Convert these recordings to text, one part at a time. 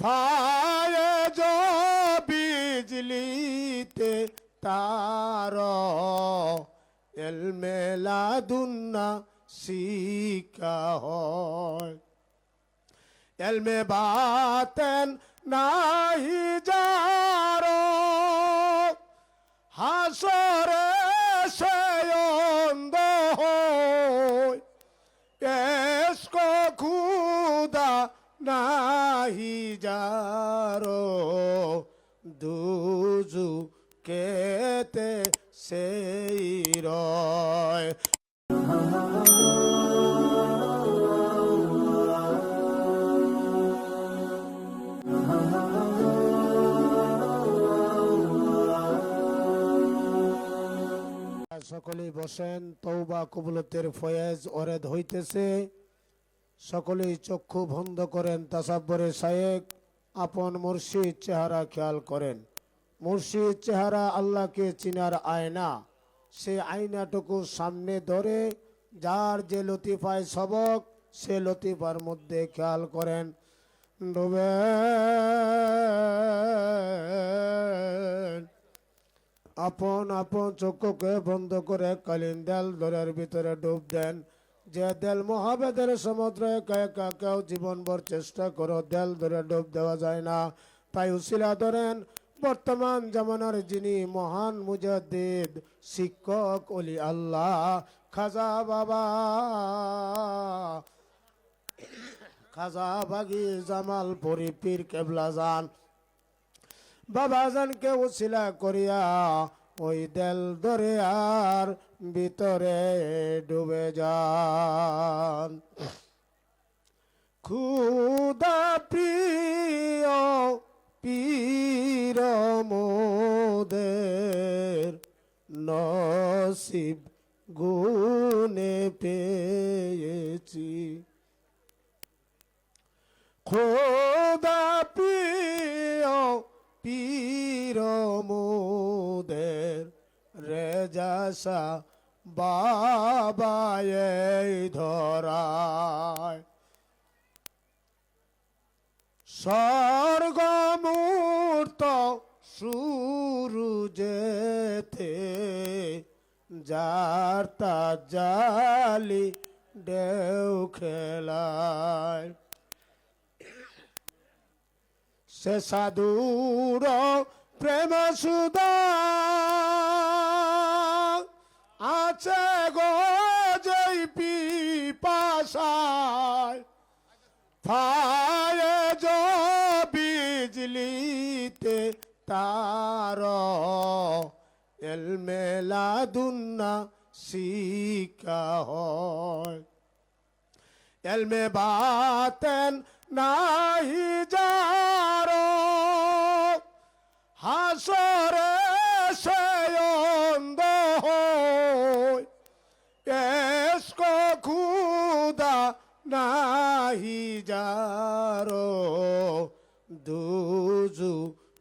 ফায়েজ বিজলিতে তার এলমেলা দুন্না শিকা হয়। এলমে বাতেন নাহি যার নাহি যারো দুজু কেতে সেই সকলেই বসেন তৌবা কবুলতের ফয়েজ অরেদ হইতেছে। সকলেই চক্ষু বন্ধ করেন, তাসাব্বরে শায়েক আপন মুর্শিদ চেহারা খেয়াল করেন। মুর্শিদ চেহারা আল্লাহকে চিনার আয়না। সে আয়নাটুকু সামনে ধরে, যার যে লতিফায় সবক, সে লতিফার মধ্যে খেয়াল করেন। ডুবে আপন আপন চক্ষুকে বন্ধ করে কালিন দেল দরের ভিতরে ডুব দেন। যে দেল মহাবেদের সমুদ্র একা কেউ জীবনভর চেষ্টা করো, দেল ধরে ডুব দেওয়া যায় না। তাই উশিলা ধরেন, বর্তমান জামানার যিনি মহান মুজাদ্দিদ, শিক্ষক অলি আল্লাহ, খাজা বাবা। খাজা বাগি জামাল পরি কেবলা যান বাবাজানকে উছিলা করিয়া ওই দেল আর ভিতরে ডুবে যান। খুদা প্রিয় পীর মোদের নসিব গুনে পেয়েছি। খোদা প্রিয় পীর মোদের রেজাসা বাবা এই ধরায়। স্বর্গমূর্ত শুরু যেতে যার তা জালি ডেউ খেলায়। সে সাধুর প্রেম সুদা আছে গো জয় পিপাসায়। ফায়ে যো বিজলিতে তার এলমেলা দুন্না শিকা হয়। এলমে বাতেন নাহি যারো হাসরে সে অন্ধ এস্ক খুদা নাহি যারো দুজু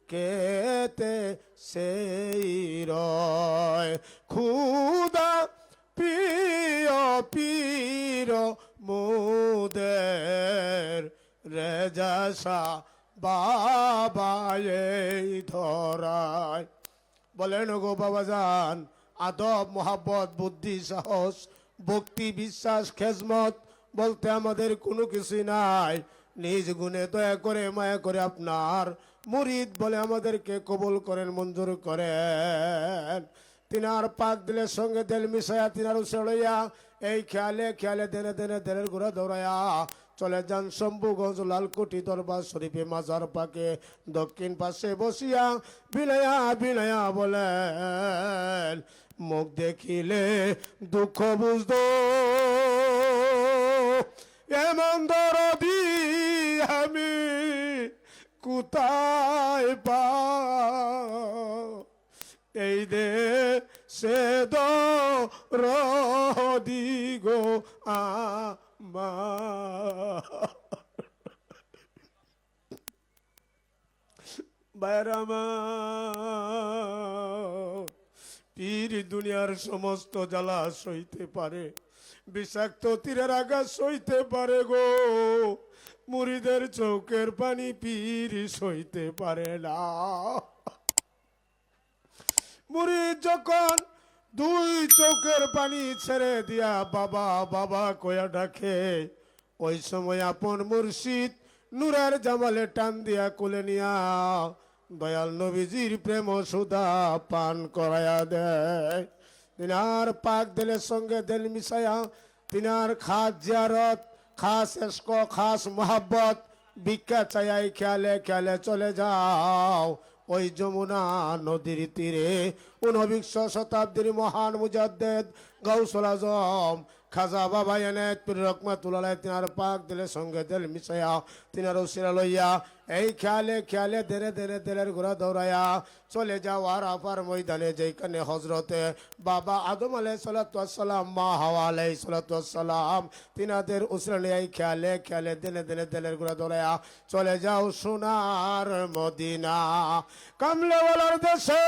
কেতে সেই রয়। খুদা প্রিয় পীর মুদের রেজাসা বাবা এই ধরায়। বলেন গো বাবাজান, আদব, মোহাব্বত, বুদ্ধি, সাহস, ভক্তি, বিশ্বাস, খেজমত বলতে আমাদের কোনো কিছুই নাই। নিজ গুণে দয়া করে, মায়া করে আপনার মুরিদ বলে আমাদেরকে কবুল করেন, মঞ্জুর করেন। তিনার পাক দিলের সঙ্গে দেল মিশায়া তিনার উসড়াইয়া এই খেয়ালে খেয়ালে, দেনে দেনে, দেনের ঘোরা দৌড়াইয়া চলে যান শম্ভুগঞ্জ লালকুটি দরবার শরীফে মাজার পাকে। দক্ষিণ পাশে বসিয়া বিনয়া বিনয়া বলেন, মুখ দেখিলে দুঃখ বুঝতো এমন দরদি আমি কোথায় পা দে সে দি গো আমার। পীর দুনিয়ার সমস্ত জ্বালা সইতে পারে, বিষাক্ত তীরের আঘাত সইতে পারে গো। মুড়িদের চৌকের পানি পীর সইতে পারে না। মুড়ি যখন দুই চৌকের পানি ছেড়ে দিয়া বাবা বাবা কয়া ডাকে ওই সময় আপন মুর্শিদ নুরার জামালে টান দিয়া কুলে নিয়া দয়াল নবীজির প্রেম সুদা পান করায়া দেয়। তিনার পাক দিলের সঙ্গে দিল মিশায়া তিনার খাস জিয়ারত, খাস এস্ক খাস মোহাব্বত ভিক্ষা চাই খেয়ালে খেয়ালে চলে যাও। ওই যমুনা নদীর তীরে ঊনবিংশ শতাব্দীর মহান মুজাদ্দেদ গাউসুল আজম খাজা বাবা এনে পীর রকমাতুল্লাহ তিনার পাক দিলে, সঙ্গে দিল মিশাইয়া, তিনার উসিরা লইয়া, এই খেয়ালে খেয়ালে ধীরে ধীরে দিলের ঘোরা দৌড়াইয়া চলে যাওয়ার আপার ময়দানে যেখানে হজরতে বাবা আদম আলাই সালাতাম মা হাওয়া আলাই সালাতাম তিনাদের উসরা এই খেয়ালে খেয়ালে দিনে দিনে দিলের ঘোরা দৌড়াইয়া চলে যাও সোনার মদিনা। কামলেওয়ালার দেশে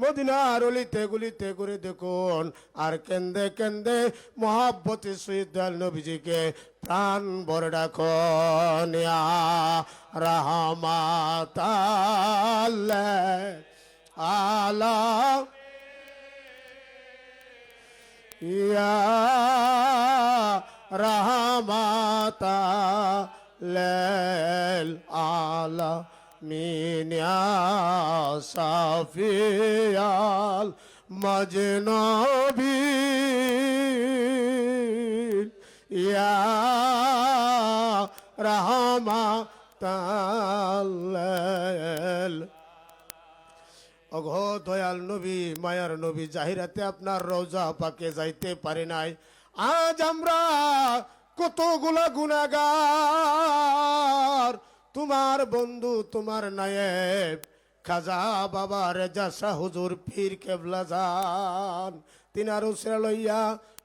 মদিনার অলিতে গুলিতে ঘুরে দেখুন, আর কেন্দে কেন্দে মহাব্বতী সহিত নবীজিকে প্রাণ ভরে ডাকুন, ইয়া রাহমাত আলা ইয়া রাহমাত আলা সাফিয়াল মজনবী রহমা তাল অঘো দয়াল নবী, মায়ার নবী, জাহিরাতে আপনার রোজা পাকে যাইতে পারে নাই। আজ আমরা কতগুলা গুনাগার তোমার বন্ধু, তোমার নায়েব, খাজা বাবা রেজা শাহ হুজুর পীর কেবলা যান তিনার উসরা লইয়া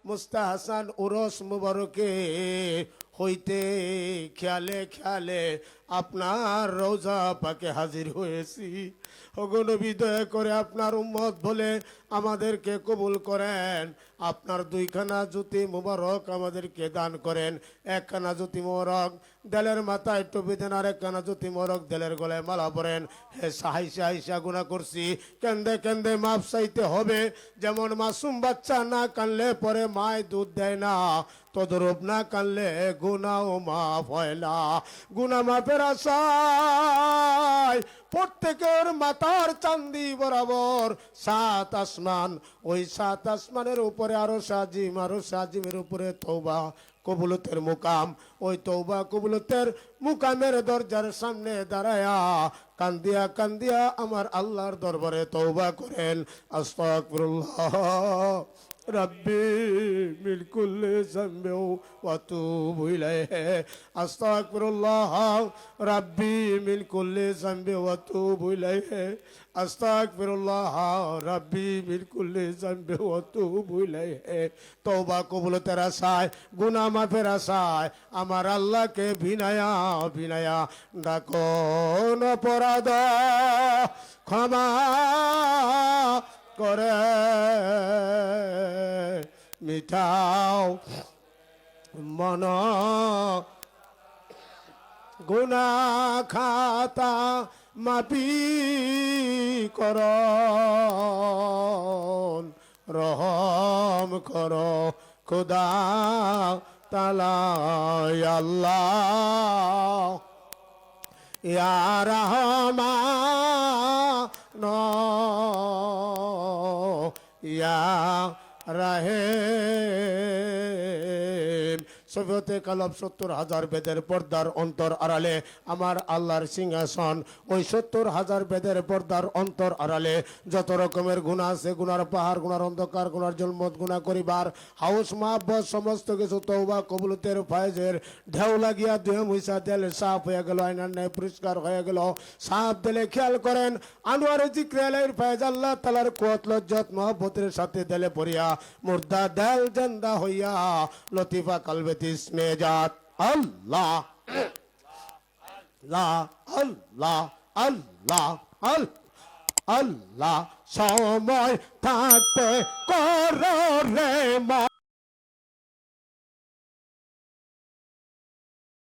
মুস্তা হাসান, উরস মুবারকে হইতে খেয়ালে খেয়ালে আপনার রোজা পাকে হাজির হয়েছি। অগনবী দয়া করে আপনার উম্মত বলে আমাদেরকে কবুল করেন। আপনার দুইখানা জুতি মুবারক আমাদেরকে দান করেন। একখানা জুতি মোবারক দেলের মাথায় টুপি দেন আর একখানা জুতি মোবারক দেলের গলায় মালা পরেন। হে সাহাইসা হাইসা গুণা করছি। কেন্দে কেন্দে মাপ চাইতে হবে। যেমন মাসুম বাচ্চা না কানলে পরে মায় দুধ দেয় না। তদরূপ না কানলে গুনাও মাফ হয় গুনা মাফের আশায় প্রত্যেকের মাথার চান্দি বরাবর সাত আসমান। ওই সাত আসমানের উপরে আরও সাজিম, আরও সাজিমের উপরে তৌবা কবুলতের মুকাম। ওই তৌবা কবুলতের মুকামের দরজার সামনে দাঁড়ায়া কান্দিয়া কান্দিয়া আমার আল্লাহর দরবারে তৌবা করেন। আস্তাগফিরুল্লাহ। ربي من كل ذنب واتوب اليه استغفر الله ربي من كل ذنب واتوب اليه استغفر الله ربي من كل ذنب واتوب اليه তওবা কবুলতের আশায় গুনাহ মাফের আশায় আমার আল্লাহকে বিনায়া বিনায়া ডাকন অপরাধ ক্ষমা করে। মিঠাও মন গুনা খাতা মাপি কর। রহম কর খুদা তালা আল্লাহ। ইয়া ইয়া রাহেম সফিয়তে কালব সত্তর হাজার বেদের পর্দার অন্তর আড়ালে, আমার আল্লাহর সিংহাসন ওই সত্তর হাজার বেদের পর্দার অন্তর আড়ালে। যত রকমের গুণা আছে গুনার পাহাড় গুনার অন্ধকার গুনার জন্মত গুণা করিবার হাউস মাহবত সমস্ত কিছু তৌবা কবুলতের ফায়জের ঢেউ লাগিয়া দেহ মুইসা তেল সাফ হয়ে গেল আইনার ন্যায় পরিষ্কার হয়ে গেল। সাফ দিলে খেয়াল করেন, আনোয়ার জিক্রেলের ফায়জ, আল্লাহ তালার কোত লজ্জত মহব্বতের সাথে দেলে পড়িয়া, মুর্দা দেল জেন্দা হইয়া, লতিফা কালবেতি স্মেজাত আল্লাহ আল্লাহ আল্লাহ আল্লাহ আল্লাহ আল্লাহ সময় থাকতে করো রে মা